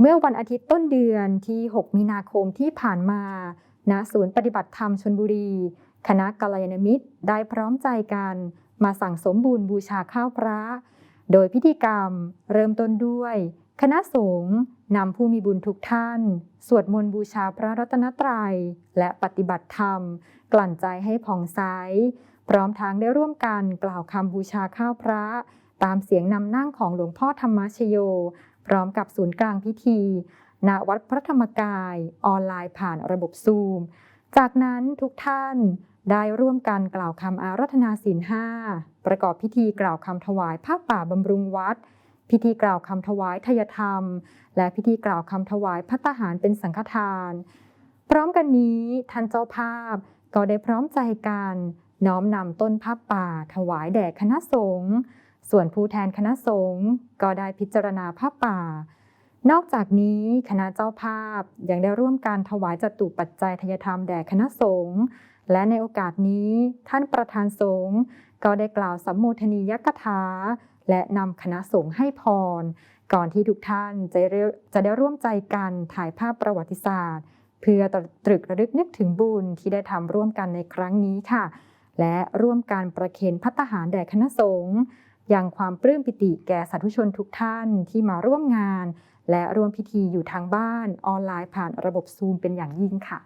เมื่อวันอาทิตย์ต้นเดือนที่ 6 มีนาคมที่ผ่านมา ณ ศูนย์ปฏิบัติธรรมชนบุรี คณะกัลยาณมิตรได้พร้อมใจกันมาสั่งสมบูรณ์บูชาข้าวพระ โดยพิธีกรรมเริ่มต้นด้วย คณะสงฆ์นำผู้มีบุญทุกท่าน สวดมนต์บูชาพระรัตนตรัย และปฏิบัติธรรม กลั่นใจให้ผ่องใส พร้อมทั้งได้ร่วมกันกล่าวคำบูชาข้าวพระ ตามเสียงนำนั่งของหลวงพ่อธรรมชโย พร้อมกับศูนย์กลางพิธีณวัดพระธรรมกายออนไลน์ผ่านระบบซูม จากนั้นทุกท่านได้ร่วมกันกล่าวคำอารัธนาศีลห้าประกอบพิธีกล่าวคำถวายผ้าป่าบำรุงวัด พิธีกล่าวคำถวายทายธรรม และพิธีกล่าวคำถวายพัตตาหารเป็นสังฆทาน พร้อมกันนี้ท่านเจ้าภาพก็ได้พร้อมใจกัน น้อมนำต้นผ้าป่าถวายแด่คณะสงฆ์ ส่วนผู้แทนคณะสงฆ์ก็ได้พิจารณาผ้าป่า นอกจากนี้คณะเจ้าภาพยังได้ร่วมการถวายจตุปัจจัยทายธรรมแด่คณะสงฆ์และในโอกาสนี้ท่านประธานสงฆ์ก็ได้กล่าวสัมโมทนียกถา และนำคณะสงฆ์ให้พร ก่อนที่ทุกท่านจะได้จะได้ร่วมใจกันถ่ายภาพประวัติศาสตร์ เพื่อตรึกระลึกนึกถึงบุญที่ได้ทำร่วมกันในครั้งนี้ค่ะ และร่วมการประเคนพัตตาหารแด่คณะสงฆ์ ยังความปลื้มปิติแก่สาธุชนทุกท่านที่มาร่วมงาน และร่วมพิธีอยู่ทางบ้านออนไลน์ผ่านระบบซูมเป็นอย่างยิ่งค่ะ